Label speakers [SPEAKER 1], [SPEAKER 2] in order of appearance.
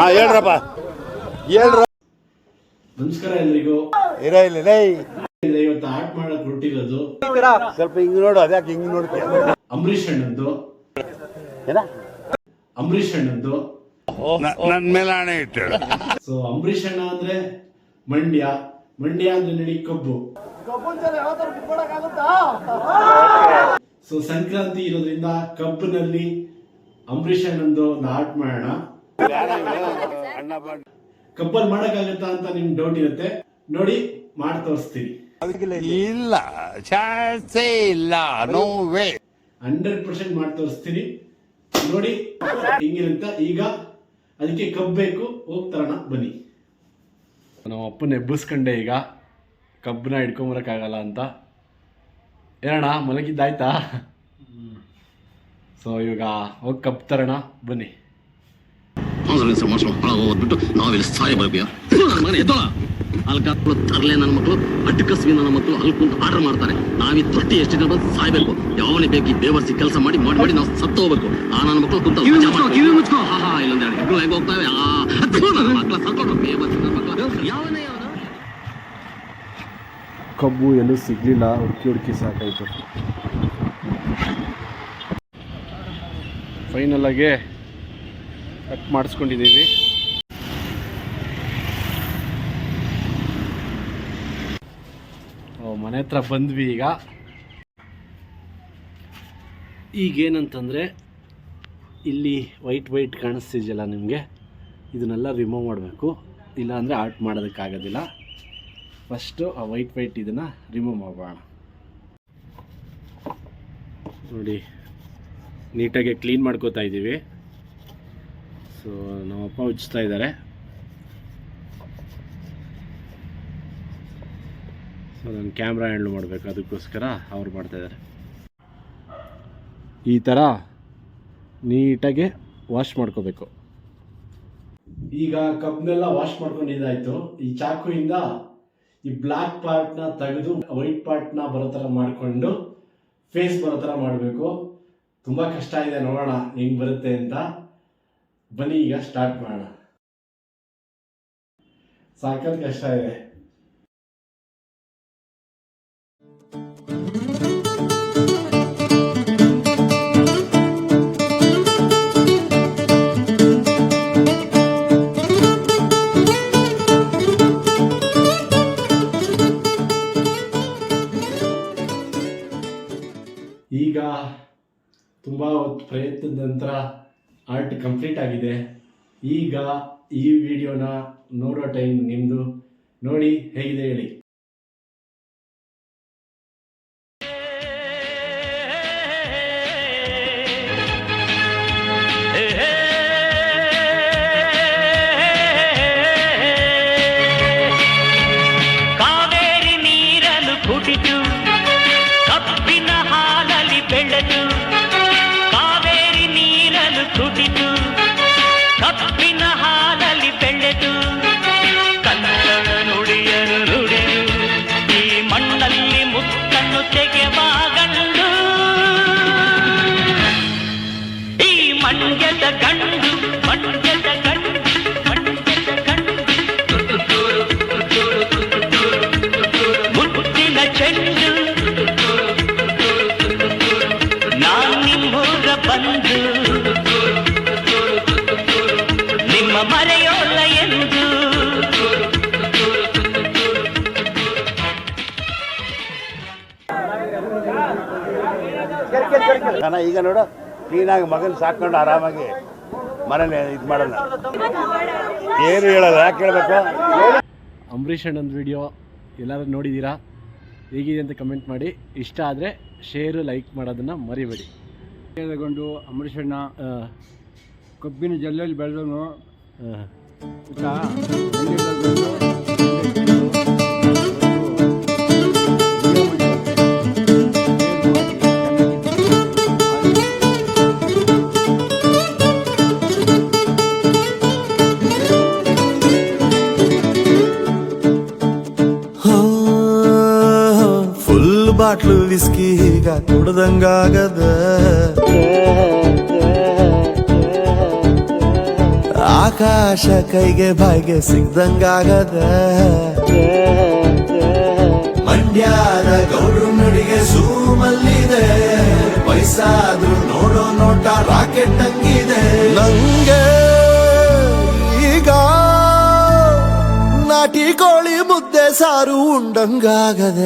[SPEAKER 1] ಹಾ ಹೇಳ್ರಪ್ಪ. ಹೇಳ್ರ
[SPEAKER 2] ನಮಸ್ಕಾರ ಎಲ್ರಿಗೂ.
[SPEAKER 1] ಇರ ಇಲ್ಲ ಲೇ.
[SPEAKER 2] ಇವತ್ತು ಆರ್ಟ್ ಮಾಡಕ್ ಹೊರಟಿರೋದು.
[SPEAKER 1] ಸ್ವಲ್ಪ ಹಿಂಗ್ ನೋಡು ಅದ್ಯಾಕೆ ಹಿಂಗ್ ನೋಡ್ತೀಯ?
[SPEAKER 2] ಅಂಬರೀಷ್ ಅಣ್ಣಂದು.
[SPEAKER 1] ಏನ?
[SPEAKER 2] ಅಂಬರೀಷ್ ಅಣ್ಣಂದು.
[SPEAKER 1] ನನ್ ಮೇಲೆ ಹಣೆ ಇಟ್ಟು
[SPEAKER 2] ಸೊ ಅಂಬರೀಷ್ ಅಣ್ಣ ಅಂದ್ರೆ ಮಂಡ್ಯ. ಮಂಡ್ಯ ಅಂದ್ರೆ ನಡಿ ಕಬ್ಬು. ಸೊ ಸಂಕ್ರಾಂತಿ ಇರೋದ್ರಿಂದ ಕಬ್ಬಿನಲ್ಲಿ ಅಂಬರೀಷ್ ಅಣ್ಣಂದು ಒಂದು ಆರ್ಟ್ ಮಾಡೋಣ. ಕಬ್ಬಲ್ಲಿ ಮಾಡಕ್ಕಾಗತ್ತಾ ಅಂತ ನಿಮ್ ಡೌಟ್ ಇರುತ್ತೆ. ನೋಡಿ ಮಾಡಿ ತೋರಿಸ್ತೀನಿ.
[SPEAKER 1] ಇಲ್ಲ ಚಾನ್ಸೇ ಇಲ್ಲ ನೋ ವೇ
[SPEAKER 2] ಹಂಡ್ರೆಡ್ ಪರ್ಸೆಂಟ್ ಮಾಡಿ ತೋರಿಸ್ತೀನಿ. ನೋಡಿ ಹಿಂಗಿರುತ್ತ? ಈಗ ಅದಕ್ಕೆ ಕಬ್ಬು ಬೇಕು ಹೋಗ್ತಾರಣ ಬನ್ನಿ. ನಮ್ಮ ಅಪ್ಪನ ಎಬ್ಬಿಸ್ಕೊಂಡೆ ಈಗ. ಕಬ್ಬನ್ನ ಹಿಡ್ಕೊಂಬರಕ್ಕಾಗಲ್ಲ ಅಂತ. ಏನಣ್ಣ ಮಲಗಿದ್ದಾಯ್ತಾ? ಸೊ ಇವಾಗ ಹೋಗಿ ಕಬ್ ತರೋಣ ಬನ್ನಿ.
[SPEAKER 3] ಅವಸರ ಸಮಾಚಾರ ಹಾಳು ಹೋಗ್ಬಿಟ್ಟು ನಾವಿಲ್ಲಿ ಸಾಯಿ ನನ್ನ ಮಗನ ಎದ್ದೋಳ. ತರಲೆ ನನ್ನ ಮಕ್ಕಳು ಅಡ್ಕಸ್ವಿ ನನ್ನ ಮಕ್ಕಳು ಅಲ್ಲಿ ಕುಂತು ಆರ್ಡರ್ ಮಾಡ್ತಾರೆ. ನಾವಿ ತೊಟ್ಟಿ ಎಷ್ಟು ಜನ ಬಂದು ಸಾಯ್ಬೇಕು. ಯಾವನೇ ಬೇಕು ಈ ಬೇವರ್ಸಿ ಕೆಲಸ ಮಾಡಿ ಮಾಡಿ ಮಾಡಿ ನಾವು ಸತ್ತು ಹೋಗ್ಬೇಕು. ಆ ನನ್ನ ಮಕ್ಕಳು ಕುಂತ ಕಿವಿ ಮುಚ್ಕೋ ಹಾ ಹಾ ಇಲ್ಲೊಂದು ಎರಡು ಹೆಗ್ಗಳು ಹೆಂಗ್ ಹೋಗ್ತಾವೆ ಆ ನನ್ನ ಮಕ್ಕಳ ಸತ್ಕೊಂಡು ಬೇವರ್ಸಿ ನನ್ನ ಮಕ್ಕಳು ಯಾವನೇ ಯಾವನ
[SPEAKER 2] ಕಬ್ಬು ಎಲ್ಲೂ ಸಿಗ್ಲಿಲ್ಲ ಹುಡುಕಿ ಹುಡುಕಿ ಸಾಕಾಯ್ತು. ಫೈನಲ್ ಆಗಿ ಕಟ್ ಮಾಡಿಸ್ಕೊಂಡಿದ್ದೀವಿ. ಮನೆ ಹತ್ರ ಬಂದ್ವಿ ಈಗ. ಈಗೇನಂತಂದರೆ ಇಲ್ಲಿ ವೈಟ್ ವೈಟ್ ಕಾಣಿಸ್ತಿದೆಯಲ್ಲ ನಿಮಗೆ? ಇದನ್ನೆಲ್ಲ ರಿಮೂವ್ ಮಾಡಬೇಕು. ಇಲ್ಲಾಂದರೆ ಆರ್ಟ್ ಮಾಡೋದಕ್ಕಾಗೋದಿಲ್ಲ. ಫಸ್ಟು ಆ ವೈಟ್ ವೈಟ್ ಇದನ್ನು ರಿಮೂವ್ ಮಾಡೋಣ ನೋಡಿ, ನೀಟಾಗಿ ಕ್ಲೀನ್ ಮಾಡ್ಕೋತಾ ಇದ್ದೀವಿ. ಸೊ ನಮ್ಮಪ್ಪ ಉಚ್ಚಿಸ್ತಾ ಇದ್ದಾರೆ. ಸೊ ನಾನು ಕ್ಯಾಮ್ರಾ ಹ್ಯಾಂಡ್ಲ್ ಮಾಡಬೇಕು, ಅದಕ್ಕೋಸ್ಕರ ಅವ್ರು ಮಾಡ್ತಾಯಿದ್ದಾರೆ ಈ ಥರ ನೀಟಾಗಿ ವಾಶ್ ಮಾಡ್ಕೋಬೇಕು. ಈಗ ಕಪ್ನೆಲ್ಲ ವಾಶ್ ಮಾಡ್ಕೊಂಡಿದ್ದಾಯಿತು ಈ ಚಾಕುಯಿಂದ ಈ ಬ್ಲ್ಯಾಕ್ ಪಾರ್ಟ್ನ ತೆಗೆದು ವೈಟ್ ಪಾರ್ಟ್ನ ಬರೋ ಥರ ಮಾಡಿಕೊಂಡು ಫೇಸ್ ಬರೋ ಥರ ಮಾಡಬೇಕು. ತುಂಬ ಕಷ್ಟ ಇದೆ ನೋಡೋಣ, ಹೆಂಗೆ ಬರುತ್ತೆ ಅಂತ. ಬನ್ನಿ ಈಗ ಸ್ಟಾರ್ಟ್ ಮಾಡೋಣ. ಸಾಕತ್ ಕಷ್ಟ ಇದೆ. ಈಗ ತುಂಬ ಹೊತ್ತು ಪ್ರಯತ್ನದ ನಂತರ ಆರ್ಟ್ ಕಂಪ್ಲೀಟ್ ಆಗಿದೆ. ಈಗ ಈ ವಿಡಿಯೋನ ನೋಡೋ ಟೈಮ್ ನಿಮ್ಮದು ನೋಡಿ ಹೇಗಿದೆ ಹೇಳಿ.
[SPEAKER 4] ಈ ಮಂಡ್ಯದ ಗಂಡು ಮಂಡ್ಯದ ಗಂಡು ಮಂಡ್ಯದ ಗಂಡು ಮುತ್ತಿನ ಚೆಂಡು ನಾನ್ ನಿಮ್ಮೂರ ಬಂದು ನಿಮ್ಮ ಮರೆಯೋಲ್ಲ ಎಂದು
[SPEAKER 1] ನಾನು ಈಗ ನೋಡು ಕ್ಲೀನಾಗಿ ಮಗನ ಸಾಕೊಂಡು ಆರಾಮಾಗಿ ಮನೇಲಿ ಇದು ಮಾಡಲ್ಲ. ಏನು ಹೇಳೋದು ಯಾಕೆ ಹೇಳಬೇಕು?
[SPEAKER 2] ಅಂಬರೀಷ್ ಅಣ್ಣನ ವಿಡಿಯೋ ಎಲ್ಲರೂ ನೋಡಿದ್ದೀರಾ ಹೇಗಿದೆ ಅಂತ ಕಮೆಂಟ್ ಮಾಡಿ. ಇಷ್ಟ ಆದರೆ ಶೇರು ಲೈಕ್ ಮಾಡೋದನ್ನು ಮರಿಬೇಡಿ.
[SPEAKER 5] ತಗೊಂಡು ಅಂಬರೀಷ್
[SPEAKER 2] ಅಣ್ಣ
[SPEAKER 5] ಕಬ್ಬಿನ ಜಲ್ಲೆಯಲ್ಲಿ ಬೆಳೆದವನು.
[SPEAKER 6] ಬಾಟ್ಲು ವಿಸ್ಕಿ ಈಗ ಕುಡ್ದಂಗಾಗದ. ಆಕಾಶ ಕೈಗೆ ಬಾಯಿಗೆ ಸಿಗ್ದಂಗಾಗದ. ಮಂಡ್ಯದ ಗೌರು ನಡಿಗೆ ಸೂಮಲ್ಲಿದೆ. ವಯಸ್ಸಾದ್ರೂ ನೋಡೋ ನೋಟ ರಾಕೆಟ್ ಹಂಗಿದೆ. ನಂಗೆ ಈಗ ನಾಟಿ ಕೋಳಿ ಸಾರು ಉಂಡಂಗಾಗದ